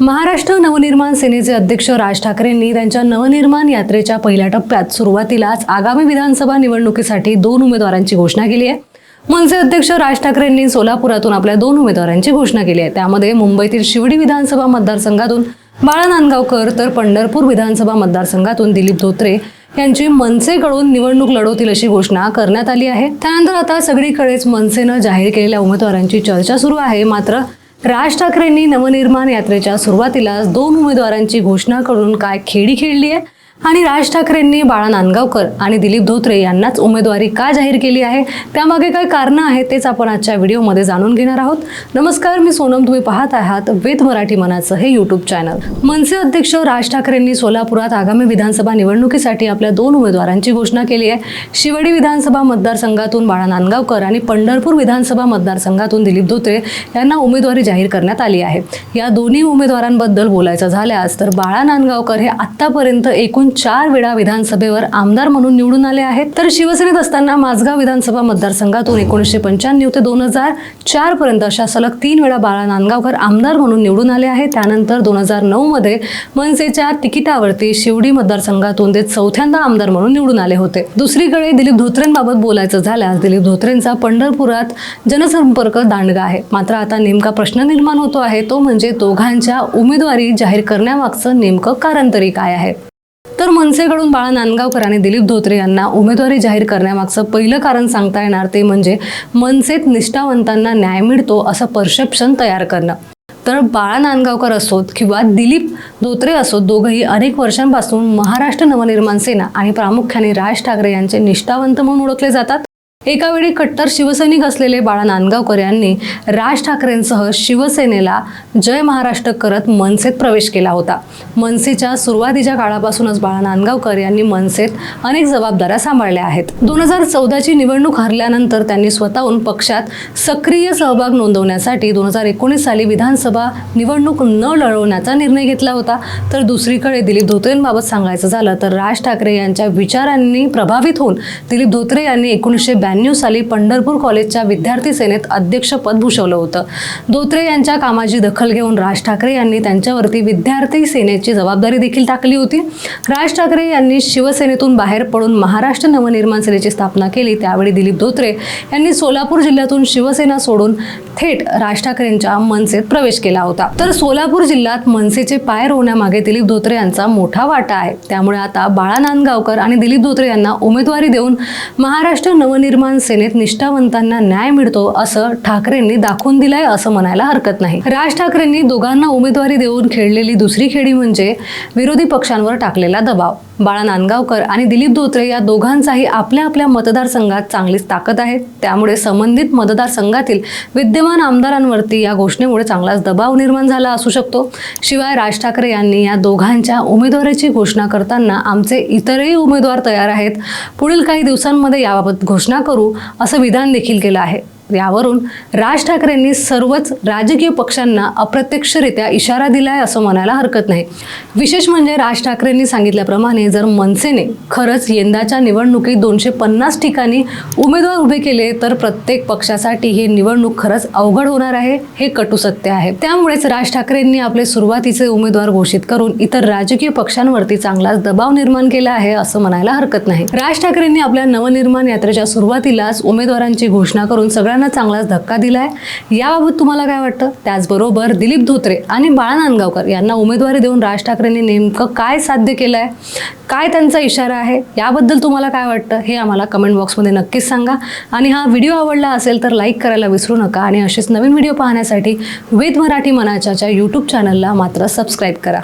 महाराष्ट्र नवनिर्माण सेनेचे अध्यक्ष राज ठाकरेंनी त्यांच्या नवनिर्माण यात्रेच्या पहिल्या टप्प्यात सुरुवातीलाच आगामी विधानसभा निवडणुकीसाठी दोन उमेदवारांची घोषणा केली आहे. मनसे अध्यक्ष राज ठाकरेंनी सोलापुरातून आपल्या दोन उमेदवारांची घोषणा केली आहे. त्यामध्ये मुंबईतील शिवडी विधानसभा मतदारसंघातून बाळा नांदगावकर तर पंढरपूर विधानसभा मतदारसंघातून दिलीप धोत्रे यांची मनसेकडून निवडणूक लढवतील अशी घोषणा करण्यात आली आहे. त्यानंतर आता सगळीकडेच मनसेनं जाहीर केलेल्या उमेदवारांची चर्चा सुरू आहे. मात्र राज ठाकरेंनी नवनिर्माण यात्रेच्या सुरुवातीलाच दोन उमेदवारांची घोषणा करून काय खेळी खेळली आहे? आणि राज ठाकरेंनी बाळा नांदगावकर आणि दिलीप धोत्रे यांनाच उमेदवारी का जाहीर केली आहे? त्यामागे काय कारणं आहेत तेच आपण आजच्या व्हिडिओमध्ये जाणून घेणार आहोत. नमस्कार मी सोनम. तुम्ही पाहत आहात वेद मराठी मनाचं हे यूट्यूब चॅनल मनसे अध्यक्ष राज ठाकरेंनी सोलापुरात आगामी विधानसभा निवडणुकीसाठी आपल्या दोन उमेदवारांची घोषणा केली आहे. शिवडी विधानसभा मतदारसंघातून बाळा नांदगावकर आणि पंढरपूर विधानसभा मतदारसंघातून दिलीप धोत्रे यांना उमेदवारी जाहीर करण्यात आली आहे. या दोन्ही उमेदवारांबद्दल बोलायचं झाल्यास तर बाळा नांदगावकर हे आत्तापर्यंत एकूण चार वेळा विधानसभेवर आमदार म्हणून निवडून आले आहेत. तर शिवसेनेत असताना माझगाव विधानसभा मतदारसंघातून एकोणीसशे पंच्याण्णव ते दोन हजार चार पर्यंत अशा सलग तीन वेळा बाळा नांदगावकर आमदार म्हणून निवडून आले आहेत. त्यानंतर दोन हजार नऊ मध्ये मनसेच्या तिकिटावरती शिवडी मतदारसंघातून ते चौथ्यांदा आमदार म्हणून निवडून आले होते. दुसरीकडे दिलीप धोत्रेंबाबत बोलायचं झाल्यास दिलीप धोत्रेंचा पंढरपुरात जनसंपर्क दांडगा आहे. मात्र आता नेमका प्रश्न निर्माण होतो आहे. तो म्हणजे दोघांच्या उमेदवारी जाहीर करण्यामागचं नेमकं कारण तरी काय आहे? तर मनसेकडून बाळा नांदगावकरांनी दिलीप धोत्रे यांना उमेदवारी जाहीर करण्यामागचं पहिलं कारण सांगता येणार ते म्हणजे मनसेत निष्ठावंतांना न्याय मिळतो असं परसेप्शन तयार करणं. तर बाळा नांदगावकर असोत किंवा दिलीप धोत्रे असोत दोघंही अनेक वर्षांपासून महाराष्ट्र नवनिर्माण सेना आणि प्रामुख्याने राज ठाकरे यांचे निष्ठावंत म्हणून ओळखले जातात. एकावेळी कट्टर शिवसैनिक असलेले बाळा नांदगावकर यांनी राज ठाकरेंसह शिवसेनेला जय महाराष्ट्र करत मनसेत प्रवेश केला होता. मनसेच्या सुरुवातीच्या काळापासूनच बाळा नांदगावकर यांनी मनसेत अनेक जबाबदाऱ्या सांभाळल्या आहेत. दोन हजार चौदाची निवडणूक हरल्यानंतर त्यांनी स्वतःहून पक्षात सक्रिय सहभाग नोंदवण्यासाठी दोन हजार एकोणीस साली विधानसभा निवडणूक न लढवण्याचा निर्णय घेतला होता. तर दुसरीकडे दिलीप धोत्रेंबाबत सांगायचं झालं तर राज ठाकरे यांच्या विचारांनी प्रभावित होऊन दिलीप धोत्रे यांनी एकोणीसशे ब्याण्णव साली पंढरपूर कॉलेजच्या विद्यार्थी सेनेत अध्यक्षपद भूषवलं होतं. धोत्रे यांच्या कामाची दखल घेऊन राज ठाकरे यांनी त्यांच्यावरती विद्यार्थी सेनेची जबाबदारी देखील टाकली होती. राज ठाकरे यांनी शिवसेनेतून बाहेर पडून महाराष्ट्र नवनिर्माण सेनेची स्थापना केली. त्यावेळी दिलीप धोत्रे यांनी सोलापूर जिल्ह्यातून शिवसेना सोडून थेट राज ठाकरेंच्या मनसेत प्रवेश केला होता. तर सोलापूर जिल्ह्यात मनसेचे पाय रोवण्यामागे दिलीप धोत्रे यांचा मोठा वाटा आहे. त्यामुळे आता बाळा नांदगावकर आणि दिलीप धोत्रे यांना उमेदवारी देऊन महाराष्ट्र नवनिर्माण सेनेत निष्ठावंतांना न्याय मिळतो असं ठाकरेंनी दाखवून दिलंय असं म्हणायला हरकत नाही. राज ठाकरेंनी दोघांना उमेदवारी देऊन खेळलेली दुसरी खेळी म्हणजे विरोधी पक्षांवर टाकलेला दबाव. बाळा नांदगावकर आणि दिलीप धोत्रे या दोघांचाही आपल्या आपल्या मतदारसंघात चांगलीच ताकद आहे. त्यामुळे संबंधित मतदारसंघातील विद्यमान आमदारांवरती या घोषणेमुळे चांगलाच दबाव निर्माण झाला असू शकतो. शिवाय राज ठाकरे यांनी या दोघांच्या उमेदवाराची घोषणा करताना आमचे इतरही उमेदवार तयार आहेत. पुढील काही दिवसांमध्ये याबाबत घोषणा करू असं विधान देखील केलं आहे. यावरून राज ठाकरेंनी सर्वच राजकीय पक्षांना अप्रत्यक्षरित्या इशारा दिलाय असं म्हणायला हरकत नाही. विशेष म्हणजे राज ठाकरेंनी सांगितल्याप्रमाणे जर मनसेने खरंच यंदाच्या निवडणुकीत दोनशे पन्नास ठिकाणी उमेदवार उभे केले तर प्रत्येक पक्षासाठी ही निवडणूक खरंच अवघड होणार आहे हे कटू सत्य आहे. त्यामुळेच राज ठाकरेंनी आपले सुरुवातीचे उमेदवार घोषित करून इतर राजकीय पक्षांवरती चांगलाच दबाव निर्माण केला आहे असं म्हणायला हरकत नाही. राज ठाकरेंनी आपल्या नवनिर्माण यात्रेच्या सुरुवातीलाच उमेदवारांची घोषणा करून सगळ्यांना चांगलाच धक्का दिला आहे याबाबत तुम्हाला काय वाटतं? त्याचबरोबर दिलीप धोत्रे आणि बाळा नांदगावकर यांना उमेदवारी देऊन राज ठाकरेंनी नेमकं काय साध्य केलं आहे काय त्यांचा इशारा आहे? याबद्दल तुम्हाला काय वाटतं? हे आम्हाला कमेंट बॉक्समध्ये नक्कीच सांगा. आणि हा व्हिडिओ आवडला असेल तर लाईक करायला विसरू नका आणि असेच नवीन व्हिडिओ पाहण्यासाठी वेद मराठी मनाच्या यूट्यूब चॅनलला मात्र सबस्क्राईब करा.